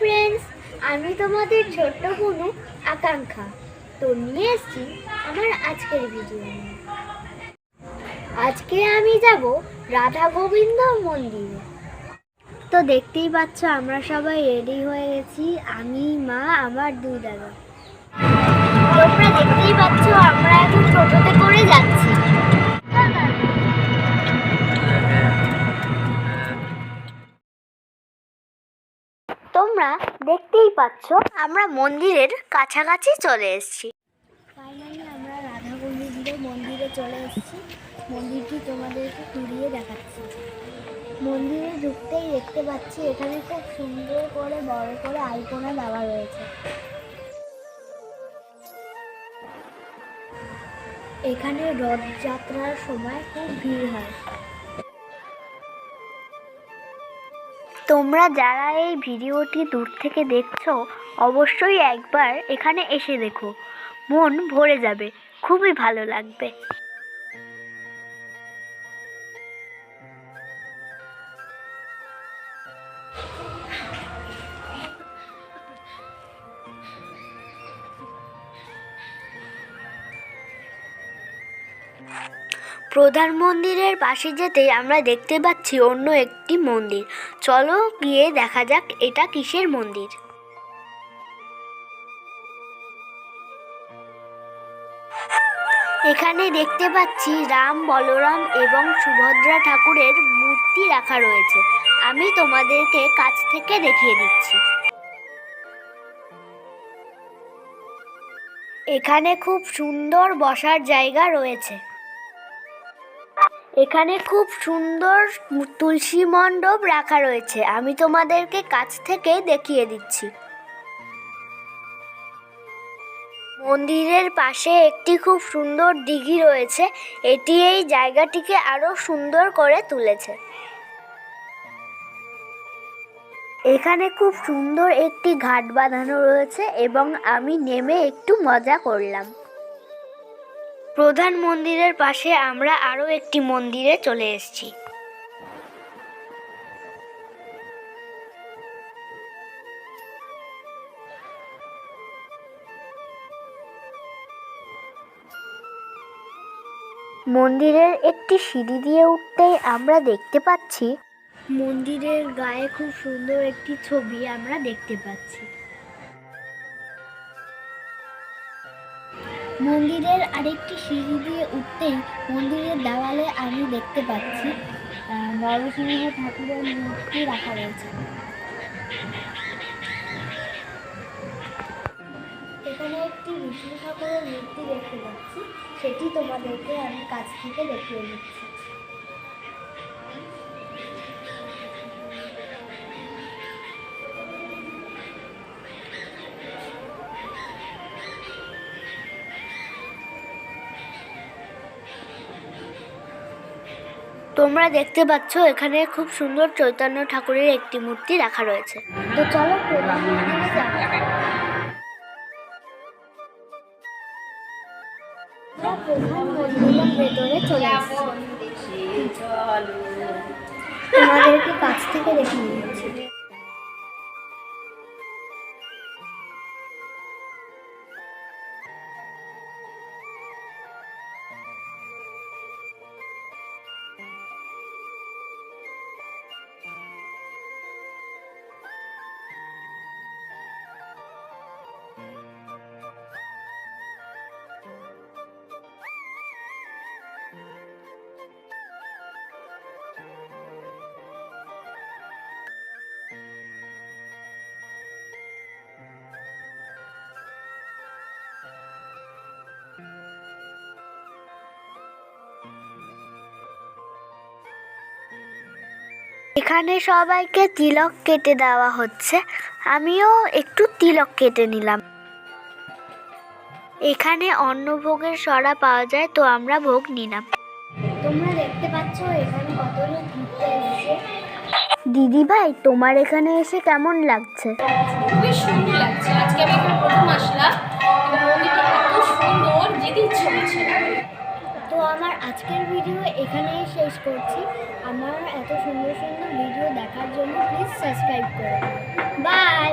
Friends আমি তোমাদের ছোট্ট কুনু আকাঙ্ক্ষা। তো নিয়ে এসেছি আমার আজকের ভিডিও আজকে আমি যাব রাধা গোবিন্দ মন্দিরে। তো দেখতেই পাচ্ছ, আমরা সবাই রেডি হয়ে গেছি, আমি, মা, আমার দুই দাদা। তোমরা দেখতেই পাচ্ছ, আমরা এখন টোটোতে করে যাচ্ছি। তোমরা দেখতেই পাচ্ছ, আমরা মন্দিরের কাছাকাছি চলে এসেছি। ফাইনালি আমরা রাধা গোবিন্দ মন্দিরে চলে এসেছি। মন্দিরটি তোমাদেরকে ঘুরিয়ে দেখাচ্ছি। মন্দিরে ঢুকতেই দেখতে পাচ্ছি, এখানে খুব সুন্দর করে, বড় করে আলপনা দেওয়া রয়েছে। এখানে রথযাত্রার সময় খুব ভিড় হয়। তোমরা যারা এই ভিডিওটি দূর থেকে দেখছ, অবশ্যই একবার এখানে এসে দেখো। মন ভরে যাবে। খুবই ভালো লাগবে। প্রধান মন্দিরের পাশে যেতেই আমরা দেখতে পাচ্ছি অন্য একটি মন্দির। চলো গিয়ে দেখা যাক এটা কিসের মন্দির। এখানে দেখতে পাচ্ছি রাম, বলরাম এবং সুভদ্রা ঠাকুরের মূর্তি রাখা রয়েছে। আমি তোমাদেরকে কাছ থেকে দেখিয়ে দিচ্ছি। এখানে খুব সুন্দর বসার জায়গা রয়েছে। এখানে খুব সুন্দর তুলসী মণ্ডপ রাখা রয়েছে। আমি তোমাদেরকে কাছ থেকে দেখিয়ে দিচ্ছি। মন্দিরের পাশে একটি খুব সুন্দর দিঘি রয়েছে। এটি এই জায়গাটিকে আরও সুন্দর করে তুলেছে। এখানে খুব সুন্দর একটি ঘাট বাঁধানো রয়েছে এবং আমি নেমে একটু মজা করলাম। প্রধান মন্দিরের পাশে আমরা আরও একটি মন্দিরে চলে এসেছি। মন্দিরের একটি সিঁড়ি দিয়ে উঠতেই আমরা দেখতে পাচ্ছি, মন্দিরের গায়ে খুব সুন্দর একটি ছবি আমরা দেখতে পাচ্ছি। মন্দিরের আরেকটি সিঁড়ি দিয়ে উঠতেই মন্দিরের দেওয়ালে আমি দেখতে পাচ্ছি নরসিংহ ঠাকুরের মূর্তি রাখা রয়েছে। এখানে একটি বিষ্ণু ঠাকুরের মূর্তি দেখতে পাচ্ছি, সেটি তোমাদেরকে আমি কাছ থেকে দেখিয়ে দিচ্ছি। তোমরা দেখতে পাচ্ছ, এখানে খুব সুন্দর চৈতন্য ঠাকুরের একটি মূর্তি রাখা রয়েছে। তো চলো ভেতরে চলে কাছ থেকে দেখে নিচ্ছি। এখানে সবাইকে তিলক কেটে দেওয়া হচ্ছে। আমিও একটু তিলক কেটে নিলাম। এখানে অন্নভোগের সরা পাওয়া যায় তো আমরা ভোগ নিলাম। তোমরা দেখতে পাচ্ছ এখানে কত লোক ঘুরতে এসেছে। দিদি ভাই তোমার এখানে এসে কেমন লাগছে? খুবই সুন্দর লাগছে। আজকে আমি এখানে প্রথম আসলাম। মন্দিরটা এত সুন্দর যেতে ইচ্ছে হচ্ছে আমার আজকের ভিডিও এখানেই শেষ করছি। আমার এত সুন্দর সুন্দর ভিডিও দেখার জন্য প্লিজ সাবস্ক্রাইব করুন বাই